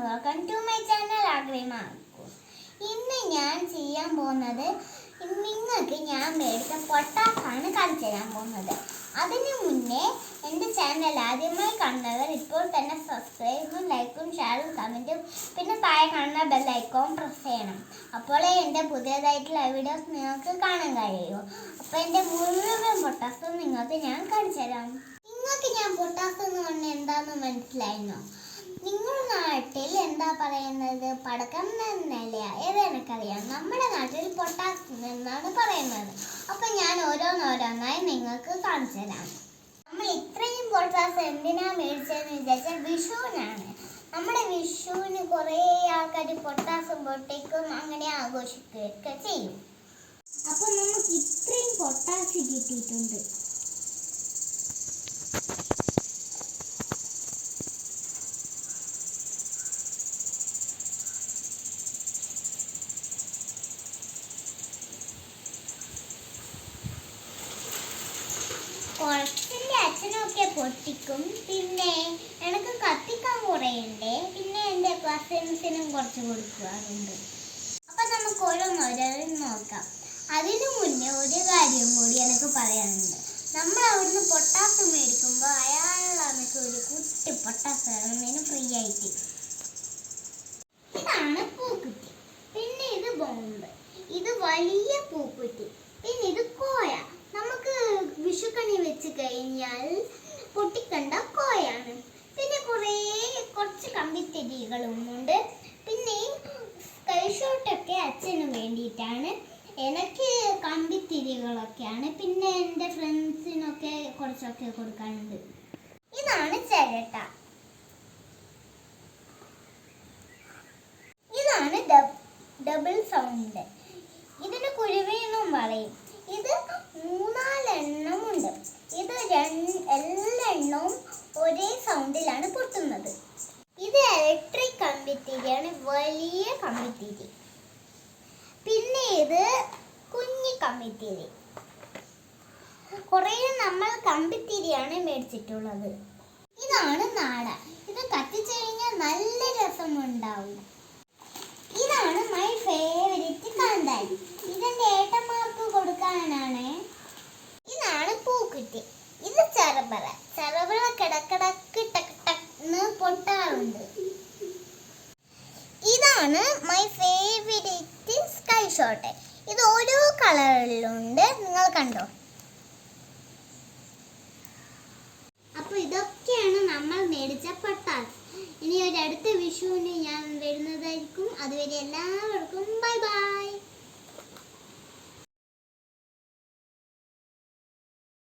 Welcome to my channel ആഗ്രഹമാക്കും ഇന്ന് ഞാൻ ചെയ്യാൻ പോകുന്നത് നിങ്ങൾക്ക് ഞാൻ മേടിച്ച പൊട്ടാസാണ് കാണിച്ചു തരാൻ പോകുന്നത്. അതിനു മുന്നേ എന്റെ ചാനൽ ആദ്യമായി കാണുന്നവർ ഇപ്പോൾ തന്നെ സബ്സ്ക്രൈബും ലൈക്കും ഷെയറും കമന്റും പിന്നെ താഴെ കാണുന്ന ബെല്ലൈക്കോൺ പ്രസ് ചെയ്യണം. അപ്പോഴേ എന്റെ പുതിയതായിട്ടുള്ള വീഡിയോസ് നിങ്ങൾക്ക് കാണാൻ കഴിയൂ. അപ്പോൾ എന്റെ മുഴുവൻ പൊട്ടാസും നിങ്ങൾക്ക് ഞാൻ കാണിച്ചു തരാം. നിങ്ങൾക്ക് ഞാൻ പൊട്ടാസ് എന്ന് പറഞ്ഞാൽ എന്താണെന്ന് മനസ്സിലായിരുന്നോ? നിങ്ങളുടെ നാട്ടിൽ എന്താ പറയുന്നത്? പടക്കം എന്നല്ല ഏത് എനിക്കറിയാം നമ്മുടെ നാട്ടിൽ പൊട്ടാസ് എന്നാണ് പറയുന്നത്. അപ്പൊ ഞാൻ ഓരോന്നോരോന്നായി നിങ്ങൾക്ക് കാണിച്ചു തരാം. നമ്മൾ ഇത്രയും പൊട്ടാസ് എന്തിനാ മേടിച്ചതെന്ന് വിചാരിച്ചാൽ വിഷുവിനാണ്. നമ്മുടെ വിഷുവിന് കുറേ ആൾക്കാർ പൊട്ടാസും പൊട്ടിക്കും അങ്ങനെ ആഘോഷിക്കുകയൊക്കെ ചെയ്യും. അപ്പൊ നമുക്ക് ഇത്രയും പൊട്ടാസ് കിട്ടിയിട്ടുണ്ട്. കുറച്ചിന്റെ അച്ഛനൊക്കെ പൊട്ടിക്കും. പിന്നെ എനിക്ക് കത്തിക്കാൻ കുറേയുണ്ട് പിന്നെ എന്റെ കസിൻസിനും കുറച്ച് കൊടുക്കാറുണ്ട് അപ്പൊ നമുക്ക് ഓരോന്നോരോന്നും നോക്കാം. അതിനു മുന്നേ ഒരു കാര്യം കൂടി എനിക്ക് പറയാനുണ്ട്. നമ്മൾ അവിടുന്ന് പൊട്ടാസ് മേടിക്കുമ്പോൾ അയാൾ നമുക്ക് ഒരു കുട്ടി പൊട്ടാസ് തരുന്നതിന് ഫ്രീ ആയിട്ട്. ഇതാണ് പൂക്കുറ്റി പിന്നെ ഇത് ബോംബ്. ഇത് വലിയ പൂക്കുറ്റി പിന്നെ ഇത് കോയ നമുക്ക് വിഷുക്കണി വെച്ച് കഴിഞ്ഞാൽ പൊട്ടിക്കണ്ട കോയാണ്. പിന്നെ കുറേ കുറച്ച് കമ്പിത്തെടികളും ഉണ്ട്. പിന്നെ സ്കൈ ഷോട്ടൊക്കെ അച്ഛന് വേണ്ടിയിട്ടാണ്. എനിക്ക് കമ്പിത്തിരികളൊക്കെയാണ് പിന്നെ എന്റെ ഫ്രണ്ട്സിനൊക്കെ കുറച്ചൊക്കെ കൊടുക്കാനുണ്ട്. ഇതാണ് ചിരട്ട. ഇതാണ് ഡബിൾ സൗണ്ട് ഇതിന് കുരുവിയെന്നും പറയും ഇത് മൂന്നാലെണ്ണം ഉണ്ട് ഇത് രണ്ട് എല്ലെണ്ണവും ഒരേ സൗണ്ടിലാണ് പൊട്ടുന്നത്. ഇത് ഇലക്ട്രിക് കമ്പിത്തിരിയാണ് വലിയ കമ്പിത്തിരി പിന്നെ ഇത് കുഞ്ഞി കമ്പിത്തിരി കുറേ നമ്മൾ കമ്പിത്തിരിയാണ് മേടിച്ചിട്ടുള്ളത്. ഇതാണ് നാട ഇത് കത്തിച്ചു കഴിഞ്ഞാൽ നല്ല രസമുണ്ടാവും ഇതാണ് മൈ ഫേവറേറ്റ് കാന്താരി ഇതെന്റെ ഏട്ടന്മാർക്ക് കൊടുക്കാനാണ് ഇതാണ് പൂക്കുറ്റി ഇത് ചെറബറ ചെറബറ കിടക്കിടക്ക് പൊട്ടാറുണ്ട്. ഇതാണ് മൈ ഫേവറേറ്റ് സ്കൈ ഷോട്ട് ഇത് ഓരോ കളറിലുണ്ട്. നിങ്ങൾ കണ്ടോ? അപ്പൊ ഇതൊക്കെയാണ് നമ്മൾ മേടിച്ച പട്ടാസ് ഇനി ഒരു അടുത്ത വിഷുവിന് ഞാൻ വരുന്നതായിരിക്കും. അതുവരെ എല്ലാവർക്കും